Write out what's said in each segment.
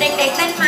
เด็กๆเต้นไหม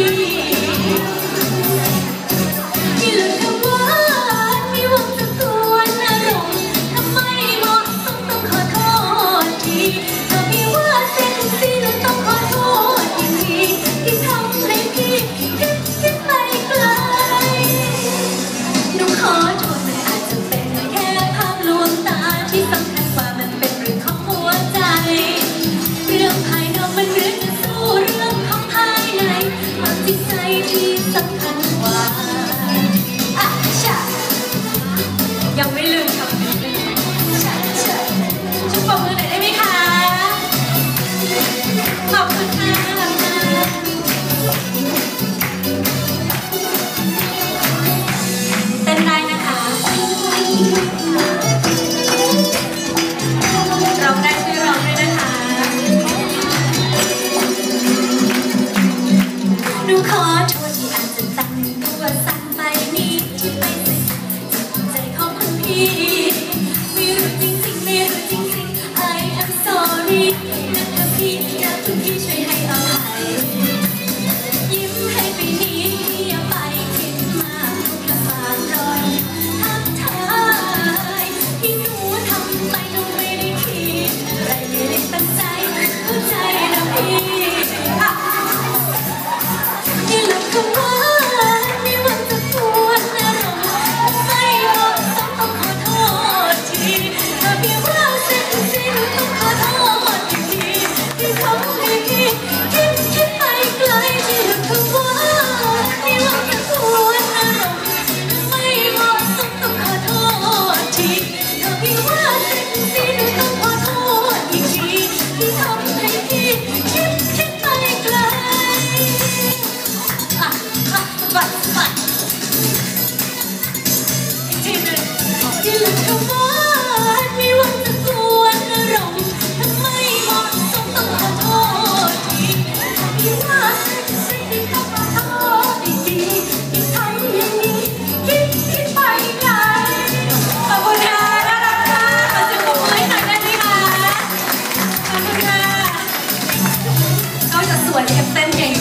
you. ขอโทษที่อาจจะตั้งตัวสั่งไปนี้ที่ไปใส่ใจของคุณพี่ไม่รู้จริงๆไม่รู้จริงๆ I am sorry Wajah.